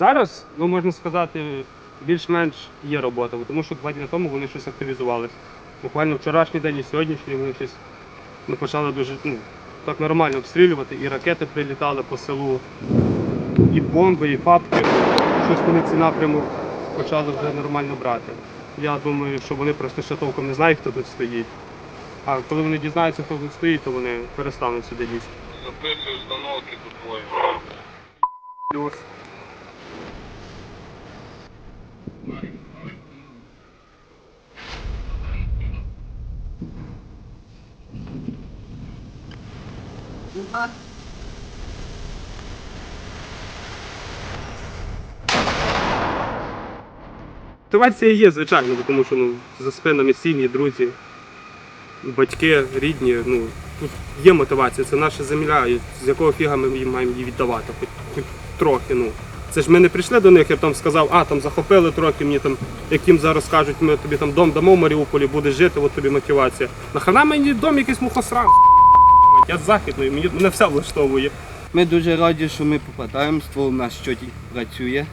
Зараз, ну можна сказати, більш-менш є робота, тому що два дні тому вони щось активізувалися. Буквально вчорашній день і сьогоднішній вони щось ну, почали дуже ну, так нормально обстрілювати, і ракети прилітали по селу, і бомби, і фабки. Щось вони ці напрямок почали вже нормально брати. Я думаю, що вони просто ще толком не знають, хто тут стоїть. А коли вони дізнаються, хто тут стоїть, то вони перестануть сюди лізти. Записую установки тут твої. Плюс. Мотивація є, звичайно, тому що ну, за спинами сім'ї, друзі, батьки, рідні. Ну, тут є мотивація, це наша земля, і з якого фіга ми їм маємо її віддавати, хоч, хоч трохи. Ну. Це ж ми не прийшли до них, я б там сказав, а там захопили трохи, мені там, як їм зараз кажуть, ми тобі там дом дамо в Маріуполі, будеш жити, от тобі мотивація. Нахрена мені дом якийсь мухосран? Я з західної, мені мене все влаштовує. Ми дуже раді, що ми попадаємо, ствол у нас щодень працює.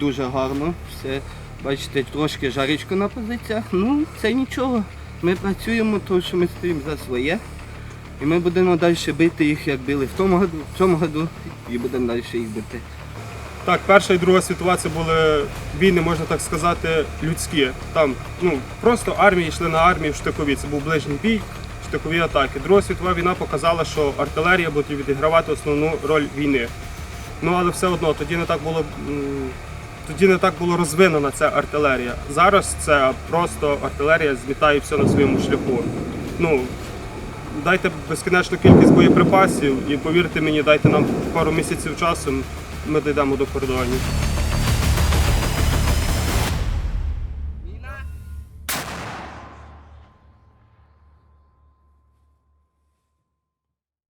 Дуже гарно. Все. Бачите, трошки жаречко на позиціях. Ну, це нічого. Ми працюємо, тому що ми стоїмо за своє. І ми будемо далі бити їх, як били в тому году, в цьому году, і будемо далі їх бити. Так, Перша і Друга світова це були війни, можна так сказати, людські. Там ну, просто армії йшли на армію в штикові. Це був ближній бій, штикові атаки. Друга світова війна показала, що артилерія буде відігравати основну роль війни. Ну але все одно тоді не так було. Тоді не так було розвинена ця артилерія. Зараз це просто артилерія змітає все на своєму шляху. Ну, дайте безкінечну кількість боєприпасів і повірте мені, дайте нам пару місяців часу, ми дійдемо до кордонів.